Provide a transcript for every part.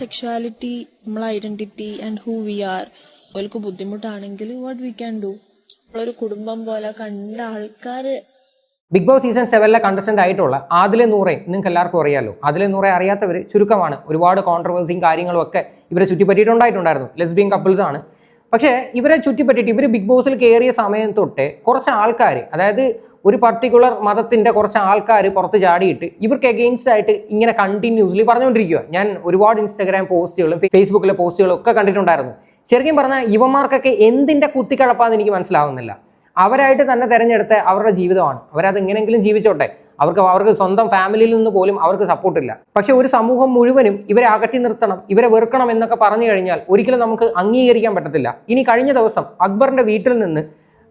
Sexuality നമ്മളെ identity and who we are അവർക്ക് ബുദ്ധിമുട്ടാണെങ്കിൽ വാട്ട് വി ക്യാൻ ഡു നമ്മളൊരു കുടുംബം പോലെ കണ്ട ആൾക്കാർ ബിഗ് ബോസ് സീസൺ സെവനിലെ കണ്ടസ്റ്റന്റ് ആയിട്ടുള്ള ആദിലെ നൂറെ നിങ്ങൾക്ക് എല്ലാവർക്കും അറിയാലോ. ആദിലെ നൂറെ അറിയാത്തവർ ചുരുക്കമാണ്. ഒരുപാട് കോൺട്രവേഴ്സിയും കാര്യങ്ങളും ഒക്കെ ഇവരെ ചുറ്റിപ്പറ്റിയിട്ടുണ്ടായിട്ടുണ്ടായിരുന്നു. ലെസ്ബിയൻ കപ്പിൾസ് ആണ്. പക്ഷേ ഇവരെ ചുറ്റിപ്പറ്റിയിട്ട് ഇവർ ബിഗ് ബോസിൽ കയറിയ സമയം തൊട്ട് കുറച്ച് ആൾക്കാർ അതായത് ഒരു പർട്ടിക്കുലർ മതത്തിന്റെ കുറച്ച് ആൾക്കാർ പുറത്ത് ചാടിയിട്ട് ഇവർക്ക് എഗെയിൻസ്റ്റ് ആയിട്ട് ഇങ്ങനെ കണ്ടിന്യൂസ്ലി പറഞ്ഞുകൊണ്ടിരിക്കുക ഞാൻ ഒരുപാട് ഇൻസ്റ്റാഗ്രാം പോസ്റ്റുകളും ഫേസ്ബുക്കിലെ പോസ്റ്റുകളും ഒക്കെ കണ്ടിട്ടുണ്ടായിരുന്നു. ശരിക്കും പറഞ്ഞാൽ യുവമാർക്കൊക്കെ എന്തിന്റെ കുത്തിക്കഴപ്പാന്ന് എനിക്ക് മനസ്സിലാവുന്നില്ല. അവരായിട്ട് തന്നെ തിരഞ്ഞെടുത്ത അവരുടെ ജീവിതമാണ്. അവരത് എങ്ങനെയെങ്കിലും ജീവിച്ചോട്ടെ. അവർക്ക് അവർക്ക് സ്വന്തം ഫാമിലിയിൽ നിന്ന് പോലും അവർക്ക് സപ്പോർട്ടില്ല പക്ഷെ ഒരു സമൂഹം മുഴുവനും ഇവരെ അകറ്റി നിർത്തണം ഇവരെ വെറുക്കണം എന്നൊക്കെ പറഞ്ഞു കഴിഞ്ഞാൽ ഒരിക്കലും നമുക്ക് അംഗീകരിക്കാൻ പറ്റത്തില്ല. ഇനി കഴിഞ്ഞ ദിവസം അക്ബറിന്റെ വീട്ടിൽ നിന്ന്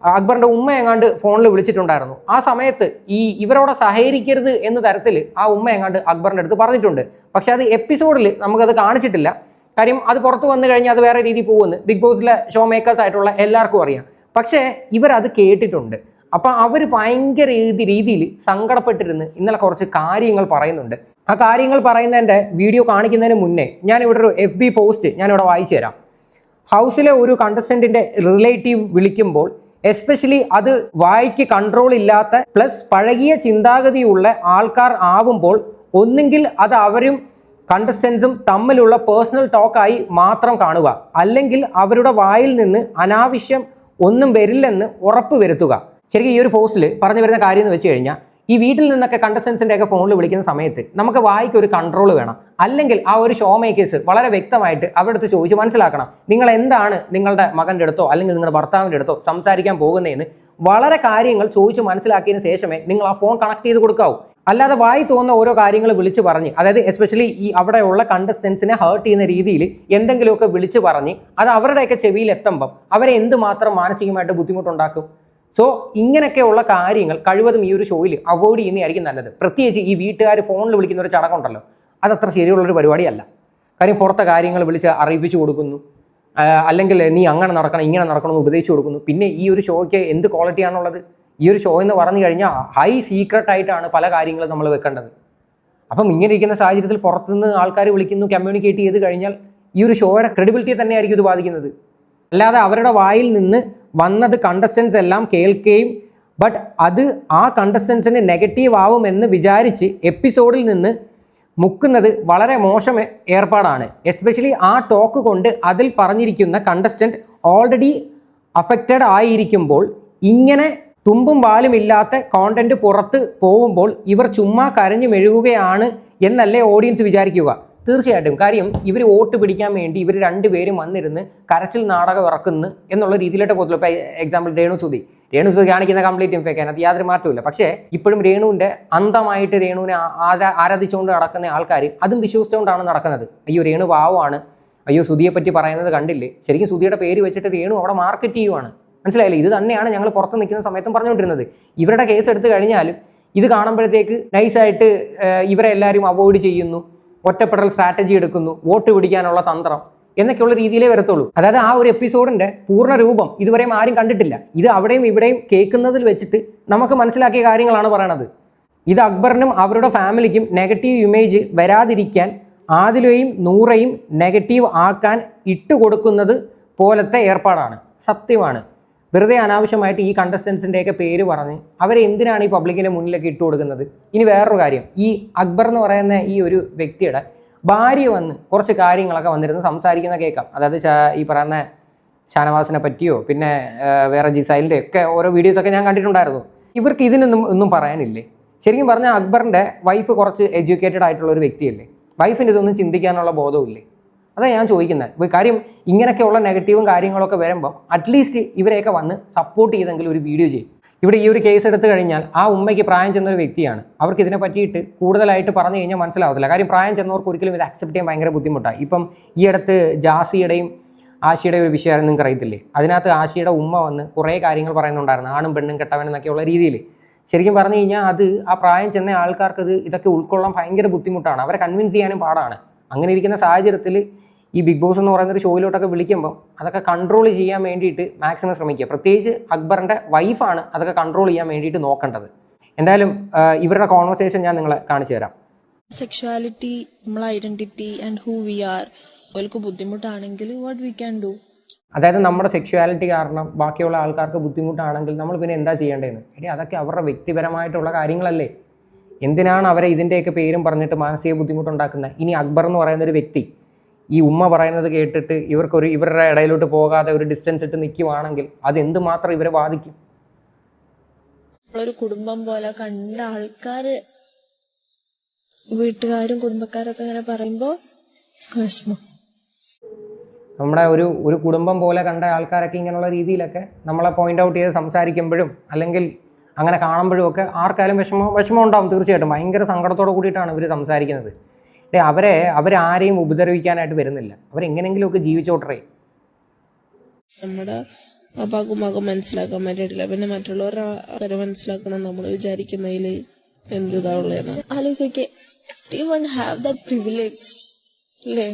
അക്ബറിന്റെ ഉമ്മ എങ്ങാണ്ട് ഫോണിൽ വിളിച്ചിട്ടുണ്ടായിരുന്നു. ആ സമയത്ത് ഈ ഇവരോടെ സഹകരിക്കരുത് എന്ന തരത്തിൽ ആ ഉമ്മ എങ്ങാണ്ട് അക്ബറിന്റെ അടുത്ത് പറഞ്ഞിട്ടുണ്ട്. പക്ഷെ അത് എപ്പിസോഡിൽ നമുക്കത് കാണിച്ചിട്ടില്ല. കാര്യം അത് പുറത്ത് വന്നു കഴിഞ്ഞാൽ അത് വേറെ രീതി പോകുമെന്ന് ബിഗ് ബോസിലെ ഷോ മേക്കേഴ്സ് ആയിട്ടുള്ള എല്ലാവർക്കും അറിയാം. പക്ഷേ ഇവരത് കേട്ടിട്ടുണ്ട്. അപ്പം അവർ ഭയങ്കര രീതിയിൽ സങ്കടപ്പെട്ടിരുന്ന് ഇന്നലെ കുറച്ച് കാര്യങ്ങൾ പറയുന്നുണ്ട്. ആ കാര്യങ്ങൾ പറയുന്നതിന്റെ വീഡിയോ കാണിക്കുന്നതിന് മുന്നേ ഞാൻ ഇവിടെ ഒരു എഫ് ബി പോസ്റ്റ് ഞാനിവിടെ വായിച്ചു തരാം. ഹൗസിലെ ഒരു കണ്ടസ്റ്റന്റിന്റെ റിലേറ്റീവ് വിളിക്കുമ്പോൾ എസ്പെഷ്യലി അത് വായിക്ക് കൺട്രോൾ ഇല്ലാത്ത പ്ലസ് പഴകിയ ചിന്താഗതിയുള്ള ആൾക്കാർ ആവുമ്പോൾ ഒന്നുകിൽ അത് അവരും കണ്ടസ്റ്റൻസും തമ്മിലുള്ള പേഴ്സണൽ ടോക്കായി മാത്രം കാണുക. അല്ലെങ്കിൽ അവരുടെ വായിൽ നിന്ന് അനാവശ്യം ഒന്നും വരില്ലെന്ന് ഉറപ്പ് വരുത്തുക. ശരിക്കും ഈ ഒരു പോസ്റ്റിൽ പറഞ്ഞു വരുന്ന കാര്യം എന്ന് വെച്ച് കഴിഞ്ഞാൽ ഈ വീട്ടിൽ നിന്നൊക്കെ കണ്ടസ്റ്റൻസിന്റെ ഒക്കെ ഫോണിൽ വിളിക്കുന്ന സമയത്ത് നമുക്ക് വായിക്ക് ഒരു കൺട്രോൾ വേണം. അല്ലെങ്കിൽ ആ ഒരു ഷോ മേക്കേഴ്സ് വളരെ വ്യക്തമായിട്ട് അവരുടെ അടുത്ത് ചോദിച്ച് മനസ്സിലാക്കണം നിങ്ങൾ എന്താണ് നിങ്ങളുടെ മകന്റെ അടുത്തോ അല്ലെങ്കിൽ നിങ്ങളുടെ ഭർത്താവിന്റെ അടുത്തോ സംസാരിക്കാൻ പോകുന്നതെന്ന് വളരെ കാര്യങ്ങൾ ചോദിച്ച് മനസ്സിലാക്കിയതിന് ശേഷമേ നിങ്ങൾ ആ ഫോൺ കണക്ട് ചെയ്ത് കൊടുക്കാവൂ. അല്ലാതെ വായി തോന്നുന്ന ഓരോ കാര്യങ്ങൾ വിളിച്ച് പറഞ്ഞ് അതായത് എസ്പെഷ്യലി ഈ അവിടെയുള്ള കണ്ടസ്റ്റൻസിനെ ഹേർട്ട് ചെയ്യുന്ന രീതിയിൽ എന്തെങ്കിലുമൊക്കെ വിളിച്ച് പറഞ്ഞ് അത് അവരുടെയൊക്കെ ചെവിയിൽ എത്തുമ്പം അവരെ എന്തുമാത്രം മാനസികമായിട്ട് ബുദ്ധിമുട്ടുണ്ടാക്കും? സോ ഇങ്ങനെയൊക്കെയുള്ള കാര്യങ്ങൾ കഴിവതും ഈ ഒരു ഷോയിൽ അവോയ്ഡ് ചെയ്യുന്നതായിരിക്കും നല്ലത്. പ്രത്യേകിച്ച് ഈ വീട്ടുകാർ ഫോണിൽ വിളിക്കുന്ന ഒരു ചടങ്ങുണ്ടല്ലോ അതത്ര ശരിയുള്ളൊരു പരിപാടിയല്ല. കാര്യം പുറത്തെ കാര്യങ്ങൾ വിളിച്ച് അറിയിപ്പിച്ചു കൊടുക്കുന്നു. അല്ലെങ്കിൽ നീ അങ്ങനെ നടക്കണം ഇങ്ങനെ നടക്കണമെന്ന് ഉപദേശിച്ചു കൊടുക്കുന്നു. പിന്നെ ഈ ഒരു ഷോയ്ക്ക് എന്ത് ക്വാളിറ്റിയാണുള്ളത് ഈ ഒരു ഷോ എന്ന് പറഞ്ഞു കഴിഞ്ഞാൽ ഹൈ സീക്രട്ട് ആയിട്ടാണ് പല കാര്യങ്ങളും നമ്മൾ വെക്കേണ്ടത്. അപ്പം ഇങ്ങനെ ഇരിക്കുന്ന സാഹചര്യത്തിൽ പുറത്തുനിന്ന് ആൾക്കാർ വിളിക്കുന്നു കമ്മ്യൂണിക്കേറ്റ് ചെയ്ത് കഴിഞ്ഞാൽ ഈ ഒരു ഷോയുടെ ക്രെഡിബിലിറ്റിയെ തന്നെയായിരിക്കും ഇത് ബാധിക്കുന്നത്. അല്ലാതെ അവരുടെ വായിൽ നിന്ന് വന്നത് കണ്ടസ്റ്റൻസ് എല്ലാം കേൾക്കുകയും ബട്ട് അത് ആ കണ്ടസ്റ്റൻസിന് നെഗറ്റീവ് ആവുമെന്ന് വിചാരിച്ച് എപ്പിസോഡിൽ നിന്ന് മുക്കുന്നത് വളരെ മോശം ഏർപ്പാടാണ്. എസ്പെഷ്യലി ആ ടോക്ക് കൊണ്ട് അതിൽ പറഞ്ഞിരിക്കുന്ന കണ്ടസ്റ്റന്റ് ഓൾറെഡി അഫക്റ്റഡ് ആയിരിക്കുമ്പോൾ ഇങ്ങനെ തുമ്പും വാലും ഇല്ലാത്ത കോണ്ടന്റ് പുറത്ത് പോകുമ്പോൾ ഇവർ ചുമ്മാ കരഞ്ഞു മെഴുകുകയാണ് എന്നല്ലേ ഓഡിയൻസ് വിചാരിക്കുക. തീർച്ചയായിട്ടും. കാര്യം ഇവർ വോട്ട് പിടിക്കാൻ വേണ്ടി ഇവർ രണ്ടുപേരും വന്നിരുന്ന് കരച്ചിൽ നാടകം ഇറക്കുന്നു എന്നുള്ള രീതിയിലോട്ട് പോകത്തുള്ളൂ. ഇപ്പോൾ എക്സാമ്പിൾ രേണു സുധി. രേണു സുധി കാണിക്കുന്ന കംപ്ലീറ്റ് ഫേക്ക് അതിനകത്ത് യാതൊരു മാറ്റമില്ല പക്ഷേ ഇപ്പോഴും രേണുവിന്റെ അന്തമായിട്ട് രേണുവിനെ ആരാ ആരാധിച്ചുകൊണ്ട് നടക്കുന്ന ആൾക്കാർ അതും വിശ്വസിച്ചുകൊണ്ടാണ് നടക്കുന്നത്. അയ്യോ രേണു പാവമാണ്. അയ്യോ സുതിയെ പറ്റി പറയുന്നത് കണ്ടില്ലേ? ശരിക്കും സുതിയുടെ പേര് വെച്ചിട്ട് രേണു അവിടെ മാർക്കറ്റ് ചെയ്യുവാണ്. മനസ്സിലായില്ലേ? ഇത് തന്നെയാണ് ഞങ്ങൾ പുറത്ത് നിൽക്കുന്ന സമയത്തും പറഞ്ഞുകൊണ്ടിരുന്നത്. ഇവരുടെ കേസ് എടുത്തു കഴിഞ്ഞാലും ഇത് കാണുമ്പോഴത്തേക്ക് നൈസായിട്ട് ഇവരെ എല്ലാവരും അവോയ്ഡ് ചെയ്യുന്നു. ഒറ്റപ്പെടൽ സ്ട്രാറ്റജി എടുക്കുന്നു വോട്ട് പിടിക്കാനുള്ള തന്ത്രം എന്നൊക്കെയുള്ള രീതിയിലേ വരത്തുള്ളൂ. അതായത് ആ ഒരു എപ്പിസോഡിന്റെ പൂർണ രൂപം ഇതുവരെയും ആരും കണ്ടിട്ടില്ല. ഇത് അവിടെയും ഇവിടെയും കേൾക്കുന്നതിൽ വെച്ചിട്ട് നമുക്ക് മനസ്സിലാക്കിയ കാര്യങ്ങളാണ് പറയണത്. ഇത് അക്ബറിനും അവരുടെ ഫാമിലിക്കും നെഗറ്റീവ് ഇമേജ് വരാതിരിക്കാൻ ആദിലയും നൂറയും നെഗറ്റീവ് ആക്കാൻ ഇട്ടുകൊടുക്കുന്നത് പോലത്തെ ഏർപ്പാടാണ്. സത്യമാണ്. വെറുതെ അനാവശ്യമായിട്ട് ഈ കണ്ടസ്റ്റൻസിന്റെയൊക്കെ പേര് പറഞ്ഞ് അവരെ എന്തിനാണ് ഈ പബ്ലിക്കിന്റെ മുന്നിലൊക്കെ ഇട്ട് കൊടുക്കുന്നത്? ഇനി വേറൊരു കാര്യം. ഈ അക്ബർ എന്ന് പറയുന്ന ഈ ഒരു വ്യക്തിയുടെ ഭാര്യ വന്ന് കുറച്ച് കാര്യങ്ങളൊക്കെ വന്നിരുന്ന്. സംസാരിക്കുന്ന കേൾക്കാം. അതായത് ഈ പറയുന്ന ഷാനവാസിനെ പറ്റിയോ പിന്നെ വേറെ ജിസൈലിന്റെ ഒക്കെ ഓരോ വീഡിയോസൊക്കെ ഞാൻ കണ്ടിട്ടുണ്ടായിരുന്നു. ഇവർക്ക് ഇതിനൊന്നും ഒന്നും പറയാനില്ലേ? ശരിക്കും പറഞ്ഞാൽ അക്ബറിന്റെ വൈഫ് കുറച്ച് എഡ്യൂക്കേറ്റഡ് ആയിട്ടുള്ള ഒരു വ്യക്തിയല്ലേ? വൈഫിന് ഇതൊന്നും ചിന്തിക്കാനുള്ള ബോധമില്ലേ അതാ ഞാൻ ചോദിക്കുന്നത് കാര്യം ഇങ്ങനെയൊക്കെയുള്ള നെഗറ്റീവും കാര്യങ്ങളൊക്കെ വരുമ്പോൾ അറ്റ്ലീസ്റ്റ് ഇവരെയൊക്കെ വന്ന് സപ്പോർട്ട് ചെയ്തെങ്കിലും ഒരു വീഡിയോ ചെയ്യും. ഇവിടെ ഈ ഒരു കേസ് എടുത്തു കഴിഞ്ഞാൽ ആ ഉമ്മയ്ക്ക് പ്രായം ചെന്ന ഒരു വ്യക്തിയാണ്. അവർക്ക് ഇതിനെ പറ്റിയിട്ട് കൂടുതലായിട്ട് പറഞ്ഞു കഴിഞ്ഞാൽ മനസ്സിലാവത്തില്ല. കാര്യം പ്രായം ചെന്നവർക്ക് ഒരിക്കലും ഇത് അക്സെപ്റ്റ് ചെയ്യാൻ ഭയങ്കര ബുദ്ധിമുട്ടാണ്. ഇപ്പം ഈ അടുത്ത് ജാസിയുടെയും ആശയുടെ ഒരു വിഷയമായിരുന്നു നിങ്ങൾക്ക് അറിയത്തില്ലേ അതിനകത്ത് ആശയുടെ ഉമ്മ വന്ന് കുറേ കാര്യങ്ങൾ പറയുന്നുണ്ടായിരുന്നു. ആണും പെണ്ണും കെട്ടവനെന്നൊക്കെയുള്ള രീതിയിൽ ശരിക്കും പറഞ്ഞു കഴിഞ്ഞാൽ അത് ആ പ്രായം ചെന്ന ആൾക്കാർക്ക് ഇത് ഇതൊക്കെ ഉൾക്കൊള്ളാൻ ഭയങ്കര ബുദ്ധിമുട്ടാണ്. അവരെ കൺവിൻസ് ചെയ്യാനും പാടാണ്. അങ്ങനെ ഇരിക്കുന്ന സാഹചര്യത്തിൽ ഈ ബിഗ് ബോസ് എന്ന് പറയുന്ന ഒരു ഷോയിലോട്ടൊക്കെ വിളിക്കുമ്പം അതൊക്കെ കൺട്രോൾ ചെയ്യാൻ വേണ്ടിയിട്ട് മാക്സിമം ശ്രമിക്കുക. പ്രത്യേകിച്ച് അക്ബറിന്റെ വൈഫാണ് അതൊക്കെ കൺട്രോൾ ചെയ്യാൻ വേണ്ടിയിട്ട് നോക്കേണ്ടത്. എന്തായാലും ഇവരുടെ കോൺവെർസേഷൻ ഞാൻ നിങ്ങളെ കാണിച്ചു തരാം. സെക്ഷുവാലിറ്റി നമ്മളെ identity and who we are ഓൽക്ക് ബുദ്ധിമുട്ടാണെങ്കിൽ വാട്ട് വി ക്യാൻ ഡു അതായത് നമ്മുടെ സെക്ഷുവാലിറ്റി കാരണം ബാക്കിയുള്ള ആൾക്കാർക്ക് ബുദ്ധിമുട്ടാണെങ്കിൽ നമ്മൾ പിന്നെ എന്താ ചെയ്യേണ്ടതെന്ന്? എടി അതൊക്കെ അവരുടെ വ്യക്തിപരമായിട്ടുള്ള കാര്യങ്ങളല്ലേ. എന്തിനാണ് അവരെ ഇതിന്റെയൊക്കെ പേരും പറഞ്ഞിട്ട് മാനസിക ബുദ്ധിമുട്ടുണ്ടാക്കുന്നത്? ഇനി അക്ബർ എന്ന് പറയുന്ന ഒരു വ്യക്തി ഈ ഉമ്മ പറയുന്നത് കേട്ടിട്ട് ഇവർക്കൊരു ഇവരുടെ ഇടയിലോട്ട് പോകാതെ ഒരു ഡിസ്റ്റൻസ് ഇട്ട് നിൽക്കുവാണെങ്കിൽ അത് എന്തുമാത്രം ഇവരെ ബാധിക്കും? ഒരു കുടുംബം പോലെ കണ്ട ആൾക്കാര് വീട്ടുകാരും കുടുംബക്കാരൊക്കെ ഇങ്ങനെ പറയുമ്പോൾ വിഷമം. നമ്മുടെ ഒരു ഒരു കുടുംബം പോലെ കണ്ട ആൾക്കാരൊക്കെ ഇങ്ങനെയുള്ള രീതിയിലൊക്കെ നമ്മളെ പോയിന്റ് ഔട്ട് ചെയ്ത് സംസാരിക്കുമ്പോഴും അല്ലെങ്കിൽ അങ്ങനെ കാണുമ്പോഴും ഒക്കെ ആർക്കായാലും വിഷമം വിഷമം ഉണ്ടാവും തീർച്ചയായിട്ടും. ഭയങ്കര സങ്കടത്തോടെ കൂടിയിട്ടാണ് ഇവർ സംസാരിക്കുന്നത്. അവരെ അവരാരെയും ഉപദ്രവിക്കാനായിട്ട് വരുന്നില്ല. അവരെങ്ങനെങ്കിലുമൊക്കെ ജീവിച്ചോട്ടറേ നമ്മുടെ അപ്പാക്കും ഉമ്മാക്കും മനസ്സിലാക്കാൻ പറ്റിയിട്ടില്ല പിന്നെ മറ്റുള്ളവരെ അവരെ മനസ്സിലാക്കണം നമ്മൾ വിചാരിക്കുന്നതിൽ എന്ത് ഇതാ ഉള്ളതെന്ന് ആലോചിക്കെ വൺ ഹാവ് ദാറ്റ് പ്രിവിലേജ് അല്ലേ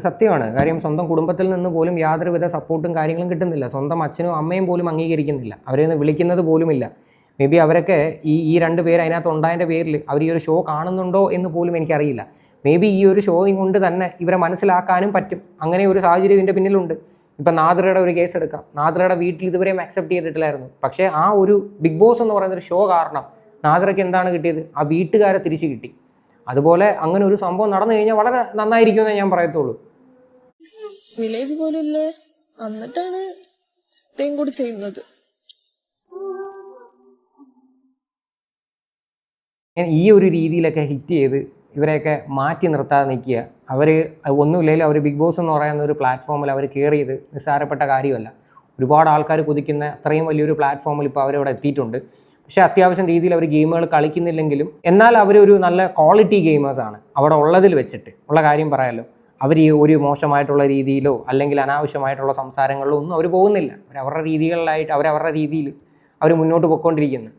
സത്യമാണ്. കാര്യം സ്വന്തം കുടുംബത്തിൽ നിന്ന് പോലും യാതൊരുവിധ സപ്പോർട്ടും കാര്യങ്ങളും കിട്ടുന്നില്ല. സ്വന്തം അച്ഛനും അമ്മയും പോലും അംഗീകരിക്കുന്നില്ല. അവരെ ഒന്ന് വിളിക്കുന്നത് പോലുമില്ല. മേ ബി അവരൊക്കെ ഈ ഈ രണ്ട് പേര് അതിനകത്ത് ഉണ്ടായതിന്റെ പേരിൽ അവർ ഈ ഒരു ഷോ കാണുന്നുണ്ടോ എന്ന് പോലും എനിക്കറിയില്ല. മേ ബി ഈ ഒരു ഷോയും കൊണ്ട് തന്നെ ഇവരെ മനസ്സിലാക്കാനും പറ്റും. അങ്ങനെ ഒരു സാഹചര്യം ഇതിന്റെ പിന്നിലുണ്ട്. ഇപ്പം നാദ്രയുടെ ഒരു കേസ് എടുക്കാം. നാദ്രയുടെ വീട്ടിൽ ഇതുവരെയും അക്സെപ്റ്റ് ചെയ്തിട്ടില്ലായിരുന്നു. പക്ഷേ ആ ഒരു ബിഗ് ബോസ് എന്ന് പറയുന്ന ഒരു ഷോ കാരണം നാദ്രയ്ക്ക് എന്താണ് കിട്ടിയത്? ആ വീട്ടുകാരെ തിരിച്ചു കിട്ടി. അതുപോലെ അങ്ങനെ ഒരു സംഭവം നടന്നു കഴിഞ്ഞാൽ വളരെ നന്നായിരിക്കുമെന്നേ ഞാൻ പറയത്തുള്ളൂ. വില്ലേജ് പോലും എന്നിട്ടാണ് ചെയ്യുന്നത്. ഈ ഒരു രീതിയിലൊക്കെ ഹിറ്റ് ചെയ്ത് ഇവരെയൊക്കെ മാറ്റി നിർത്താതെ നിൽക്കുക. അവർ ഒന്നുമില്ലെങ്കിലും അവർ ബിഗ് ബോസ് എന്ന് പറയുന്ന ഒരു പ്ലാറ്റ്ഫോമിൽ അവർ കയറിയത് നിസ്സാരപ്പെട്ട കാര്യമല്ല. ഒരുപാട് ആൾക്കാർ കുതിക്കുന്ന അത്രയും വലിയൊരു പ്ലാറ്റ്ഫോമിൽ ഇപ്പോൾ അവരവിടെ എത്തിയിട്ടുണ്ട്. പക്ഷേ അത്യാവശ്യം രീതിയിൽ അവർ ഗെയിമുകൾ കളിക്കുന്നില്ലെങ്കിലും എന്നാൽ അവരൊരു നല്ല ക്വാളിറ്റി ഗെയിമേഴ്സാണ് അവിടെ ഉള്ളതിൽ വെച്ചിട്ട് ഉള്ള കാര്യം പറയാമല്ലോ അവർ ഈ ഒരു മോശമായിട്ടുള്ള രീതിയിലോ അല്ലെങ്കിൽ അനാവശ്യമായിട്ടുള്ള സംസാരങ്ങളിലോ ഒന്നും അവർ പോകുന്നില്ല. അവർ അവരുടെ രീതികളിലായിട്ട് അവരവരുടെ രീതിയിൽ അവർ മുന്നോട്ട് പോയിക്കൊണ്ടിരിക്കുന്നു.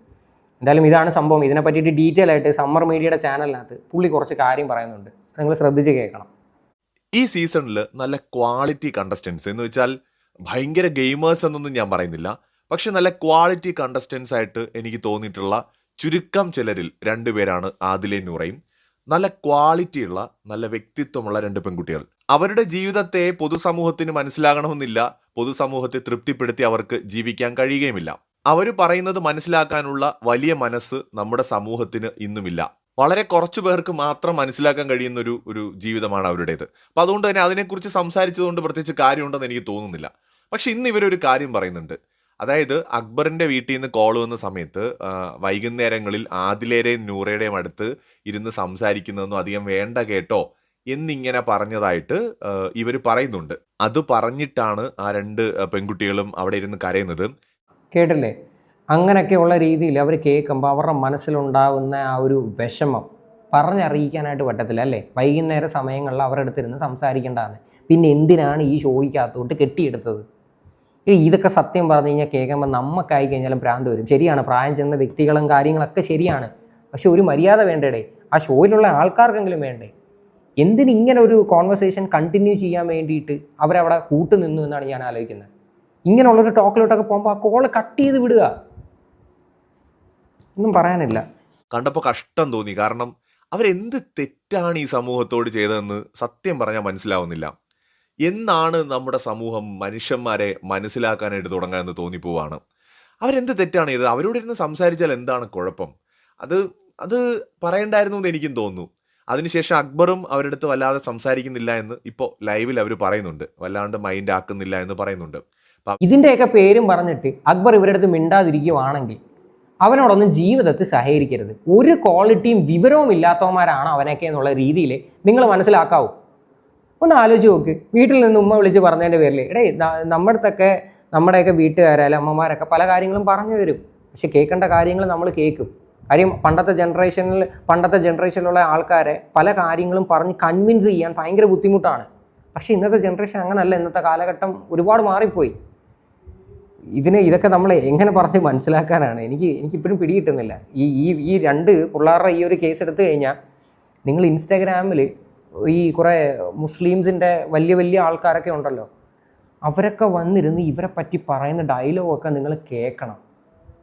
എന്തായാലും ഇതാണ് സംഭവം. ഇതിനെ പറ്റിയിട്ട് ഡീറ്റെയിൽ ആയിട്ട് സമ്മർ മീഡിയയുടെ ചാനലിനകത്ത് പുള്ളി കുറച്ച് കാര്യം പറയുന്നുണ്ട്. നിങ്ങൾ ശ്രദ്ധിച്ച് കേൾക്കണം. ഈ സീസണിൽ നല്ല ക്വാളിറ്റി കണ്ടസ്റ്റൻസ് എന്ന് വെച്ചാൽ ഭയങ്കര ഗെയിമേഴ്സ് എന്നൊന്നും ഞാൻ പറയുന്നില്ല. പക്ഷെ നല്ല ക്വാളിറ്റി കണ്ടസ്റ്റൻസ് ആയിട്ട് എനിക്ക് തോന്നിയിട്ടുള്ള ചുരുക്കം ചിലരിൽ രണ്ടുപേരാണ് ആദിലെ നൂറയും. നല്ല ക്വാളിറ്റിയുള്ള നല്ല വ്യക്തിത്വമുള്ള രണ്ട് പെൺകുട്ടികൾ. അവരുടെ ജീവിതത്തെ പൊതുസമൂഹത്തിന് മനസ്സിലാകണമെന്നില്ല. പൊതുസമൂഹത്തെ തൃപ്തിപ്പെടുത്തി അവർക്ക് ജീവിക്കാൻ കഴിയുകയുമില്ല. അവർ പറയുന്നത് മനസ്സിലാക്കാനുള്ള വലിയ മനസ്സ് നമ്മുടെ സമൂഹത്തിന് ഇന്നുമില്ല. വളരെ കുറച്ചു പേർക്ക് മാത്രം മനസ്സിലാക്കാൻ കഴിയുന്ന ഒരു ഒരു ജീവിതമാണ് അവരുടേത്. അപ്പം അതുകൊണ്ട് തന്നെ അതിനെക്കുറിച്ച് സംസാരിച്ചതുകൊണ്ട് പ്രത്യേകിച്ച് കാര്യമുണ്ടെന്ന് എനിക്ക് തോന്നുന്നില്ല. പക്ഷെ ഇന്ന് ഇവരൊരു കാര്യം പറയുന്നുണ്ട്. അതായത് അക്ബറിന്റെ വീട്ടിൽ നിന്ന് കോൾ വന്ന സമയത്ത് വൈകുന്നേരങ്ങളിൽ ആദിലേരെയും നൂറയുടെയും അടുത്ത് ഇരുന്ന് സംസാരിക്കുന്നതൊന്നും അധികം വേണ്ട കേട്ടോ എന്നിങ്ങനെ പറഞ്ഞതായിട്ട് ഇവർ പറയുന്നുണ്ട്. അത് പറഞ്ഞിട്ടാണ് ആ രണ്ട് പെൺകുട്ടികളും അവിടെ ഇരുന്ന് കരയുന്നത്. കേട്ടില്ലേ? അങ്ങനെയൊക്കെയുള്ള രീതിയിൽ അവർ കേൾക്കുമ്പോൾ അവരുടെ മനസ്സിലുണ്ടാവുന്ന ആ ഒരു വിഷമം പറഞ്ഞറിയിക്കാനായിട്ട് പറ്റത്തില്ല അല്ലേ? വൈകുന്നേര സമയങ്ങളിൽ അവരുടെ അടുത്തിരുന്ന് സംസാരിക്കേണ്ടതാണ്. പിന്നെ എന്തിനാണ് ഈ ഷോയ്ക്കകത്തോട്ട് കെട്ടിയെടുത്തത്? ഇതൊക്കെ സത്യം പറഞ്ഞു കഴിഞ്ഞാൽ കേൾക്കുമ്പോൾ നമുക്കായി കഴിഞ്ഞാലും ഭ്രാന്ത് വരും. ശരിയാണ് പ്രായം ചെന്ന വ്യക്തികളും കാര്യങ്ങളൊക്കെ ശരിയാണ്. പക്ഷെ ഒരു മര്യാദ വേണ്ടേടേ ആ ഷോയിലുള്ള ആൾക്കാർക്കെങ്കിലും വേണ്ടേ? എന്തിന് ഇങ്ങനെ ഒരു കോൺവെർസേഷൻ കണ്ടിന്യൂ ചെയ്യാൻ വേണ്ടിയിട്ട് അവരവിടെ കൂട്ടുനിന്നു എന്നാണ് ഞാൻ ആലോചിക്കുന്നത്? ഇങ്ങനെയുള്ളൊരു ടോക്കിലോട്ടൊക്കെ പോകുമ്പോൾ ആ കോൾ കട്ട് ചെയ്ത് വിടുക. ഒന്നും പറയാനില്ല. കണ്ടപ്പോൾ കഷ്ടം തോന്നി. കാരണം അവരെന്ത് തെറ്റാണ് ഈ സമൂഹത്തോട് ചെയ്തതെന്ന് സത്യം പറഞ്ഞാൽ മനസ്സിലാവുന്നില്ല. എന്നാണ് നമ്മുടെ സമൂഹം മനുഷ്യന്മാരെ മനസ്സിലാക്കാനായിട്ട് തുടങ്ങുക എന്ന് തോന്നിപ്പോവാണ്. അവരെന്ത് തെറ്റാണ് ചെയ്തത്? അവരോട് ഇരുന്ന് സംസാരിച്ചാൽ എന്താണ് കുഴപ്പം? അത് അത് പറയണ്ടായിരുന്നു എന്ന് എനിക്കും തോന്നുന്നു. അതിനുശേഷം അക്ബറും അവരുടെ അടുത്ത് വല്ലാതെ സംസാരിക്കുന്നില്ല എന്ന് ഇപ്പോൾ ലൈവിൽ അവർ പറയുന്നുണ്ട്. വല്ലാണ്ട് മൈൻഡ് ആക്കുന്നില്ല എന്ന് പറയുന്നുണ്ട്. ഇതിന്റെയൊക്കെ പേരും പറഞ്ഞിട്ട് അക്ബർ ഇവരുടെ അടുത്ത് മിണ്ടാതിരിക്കുവാണെങ്കിൽ അവനോടൊന്നും ജീവിതത്തിൽ സഹകരിക്കരുത്. ഒരു ക്വാളിറ്റിയും വിവരവും ഇല്ലാത്തവന്മാരാണ് അവനൊക്കെ എന്നുള്ള രീതിയിൽ നിങ്ങൾ മനസ്സിലാക്കാവൂ. ഒന്ന് ആലോചിച്ച് നോക്ക്. വീട്ടിൽ നിന്ന് ഉമ്മ വിളിച്ച് പറഞ്ഞതിന്റെ പേരിൽ എടേ നമ്മുടെ അടുത്തൊക്കെ നമ്മുടെയൊക്കെ വീട്ടുകാരായാലും അമ്മമാരൊക്കെ പല കാര്യങ്ങളും പറഞ്ഞു തരും. പക്ഷെ കേൾക്കേണ്ട കാര്യങ്ങൾ നമ്മൾ കേൾക്കും. കാര്യം പണ്ടത്തെ ജനറേഷനിൽ പണ്ടത്തെ ജനറേഷനിലുള്ള ആൾക്കാരെ പല കാര്യങ്ങളും പറഞ്ഞ് കൺവിൻസ് ചെയ്യാൻ ഭയങ്കര ബുദ്ധിമുട്ടാണ്. പക്ഷേ ഇന്നത്തെ ജനറേഷൻ അങ്ങനല്ല. ഇന്നത്തെ കാലഘട്ടം ഒരുപാട് മാറിപ്പോയി. ഇതിനെ ഇതൊക്കെ നമ്മൾ എങ്ങനെ പറഞ്ഞ് മനസ്സിലാക്കാനാണ്? എനിക്ക് എനിക്കിപ്പോഴും പിടികിട്ടുന്നില്ല ഈ ഈ ഈ രണ്ട് പിള്ളേരുടെ ഈ ഒരു കേസ് എടുത്തു കഴിഞ്ഞാൽ നിങ്ങൾ ഇൻസ്റ്റാഗ്രാമിൽ ഈ കുറേ മുസ്ലിംസിന്റെ വലിയ വലിയ ആൾക്കാരൊക്കെ ഉണ്ടല്ലോ. അവരൊക്കെ വന്നിരുന്ന് ഇവരെ പറ്റി പറയുന്ന ഡയലോഗൊക്കെ നിങ്ങൾ കേൾക്കണം.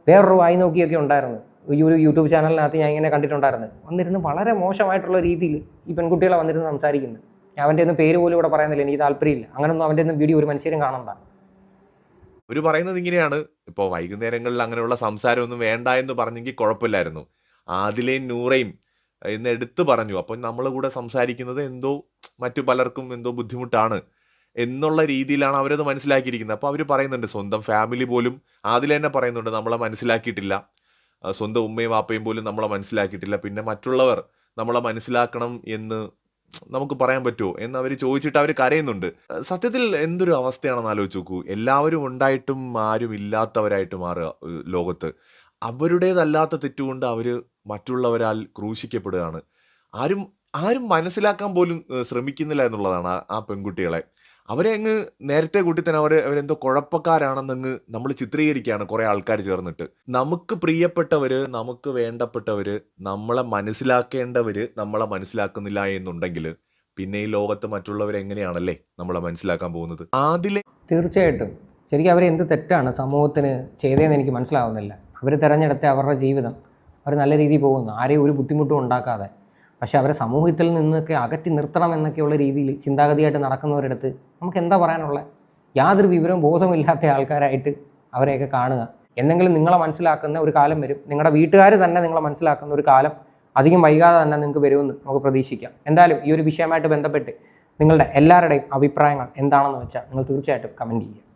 വേറൊരു വായി നോക്കിയൊക്കെ ഉണ്ടായിരുന്നു. ഈ ഒരു യൂട്യൂബ് ചാനലിനകത്ത് ഞാൻ ഇങ്ങനെ കണ്ടിട്ടുണ്ടായിരുന്നു. വന്നിരുന്ന് വളരെ മോശമായിട്ടുള്ള രീതിയിൽ ഈ പെൺകുട്ടികളെ വന്നിരുന്ന് സംസാരിക്കുന്നത് അവന്റെ ഒന്നും പേര് പോലും ഇവിടെ പറയുന്നില്ല എനിക്ക് താല്പര്യമില്ല. അങ്ങനൊന്നും അവന്റെ ഒന്നും വീഡിയോ ഒരു മനുഷ്യരും കാണണ്ട. ഒരു പറയുന്നത് ഇങ്ങനെയാണ്. ഇപ്പോൾ വൈകുന്നേരങ്ങളിൽ അങ്ങനെയുള്ള സംസാരമൊന്നും വേണ്ട എന്ന് പറഞ്ഞെങ്കിൽ കുഴപ്പമില്ലായിരുന്നു. ആദിലേയും നൂറയും എന്ന് എടുത്തു പറഞ്ഞു. അപ്പം നമ്മൾ കൂടെ സംസാരിക്കുന്നത് എന്തോ മറ്റു പലർക്കും എന്തോ ബുദ്ധിമുട്ടാണ് എന്നുള്ള രീതിയിലാണ് അവരത് മനസ്സിലാക്കിയിരിക്കുന്നത്. അപ്പോൾ അവർ പറയുന്നുണ്ട് സ്വന്തം ഫാമിലി പോലും ആദില തന്നെ പറയുന്നുണ്ട് നമ്മളെ മനസ്സിലാക്കിയിട്ടില്ല. സ്വന്തം ഉമ്മയും വാപ്പയും പോലും നമ്മളെ മനസ്സിലാക്കിയിട്ടില്ല. പിന്നെ മറ്റുള്ളവർ നമ്മളെ മനസ്സിലാക്കണം എന്ന് നമുക്ക് പറയാൻ പറ്റുമോ? എന്ന് അവർ ചോദിച്ചിട്ട് അവർ കരയുന്നുണ്ട്. സത്യത്തിൽ എന്തൊരു അവസ്ഥയാണെന്ന് ആലോചിച്ച് നോക്കൂ. എല്ലാവരും ഉണ്ടായിട്ടും ആരും ഇല്ലാത്തവരായിട്ട് മാറുക ലോകത്ത്. അവരുടേതല്ലാത്ത തെറ്റുകൊണ്ട് അവർ മറ്റുള്ളവരാൽ ക്രൂശിക്കപ്പെടുകയാണ്. ആരും ആരും മനസ്സിലാക്കാൻ പോലും ശ്രമിക്കുന്നില്ല എന്നുള്ളതാണ് ആ പെൺകുട്ടികളെ. അവരെ അങ്ങ് നേരത്തെ കൂട്ടി തന്നെ അവർ അവരെന്തോ കുഴപ്പക്കാരാണെന്നങ്ങ് നമ്മൾ ചിത്രീകരിക്കുകയാണ് കുറേ ആൾക്കാർ ചേർന്നിട്ട്. നമുക്ക് പ്രിയപ്പെട്ടവർ നമുക്ക് വേണ്ടപ്പെട്ടവർ നമ്മളെ മനസ്സിലാക്കേണ്ടവർ നമ്മളെ മനസ്സിലാക്കുന്നില്ല എന്നുണ്ടെങ്കിൽ പിന്നെ ഈ ലോകത്ത് മറ്റുള്ളവർ എങ്ങനെയാണല്ലേ നമ്മളെ മനസ്സിലാക്കാൻ പോകുന്നത്? ആദിലെ തീർച്ചയായിട്ടും. ശരിക്കും അവരെന്ത് തെറ്റാണ് സമൂഹത്തിന് ചെയ്തതെന്ന് എനിക്ക് മനസ്സിലാവുന്നില്ല. അവർ തിരഞ്ഞെടുത്ത അവരുടെ ജീവിതം അവർ നല്ല രീതിയിൽ പോകുന്നു. ആരെയും ഒരു ബുദ്ധിമുട്ടും ഉണ്ടാക്കാതെ. പക്ഷേ അവരെ സമൂഹത്തിൽ നിന്നൊക്കെ അകറ്റി നിർത്തണം എന്നൊക്കെയുള്ള രീതിയിൽ ചിന്താഗതിയായിട്ട് നടക്കുന്നവരടുത്ത് നമുക്ക് എന്താ പറയാനുള്ളത്? യാതൊരു വിവരവും ബോധമില്ലാത്ത ആൾക്കാരായിട്ട് അവരെയൊക്കെ കാണുക. എന്തെങ്കിലും നിങ്ങളെ മനസ്സിലാക്കുന്ന ഒരു കാലം വരും. നിങ്ങളുടെ വീട്ടുകാർ തന്നെ നിങ്ങളെ മനസ്സിലാക്കുന്ന ഒരു കാലം അധികം വൈകാതെ തന്നെ നിങ്ങൾക്ക് വരുമെന്ന് നമുക്ക് പ്രതീക്ഷിക്കാം. എന്തായാലും ഈ ഒരു വിഷയമായിട്ട് ബന്ധപ്പെട്ട് നിങ്ങളുടെ എല്ലാവരുടെയും അഭിപ്രായങ്ങൾ എന്താണെന്ന് വെച്ചാൽ നിങ്ങൾ തീർച്ചയായിട്ടും കമന്റ് ചെയ്യുക.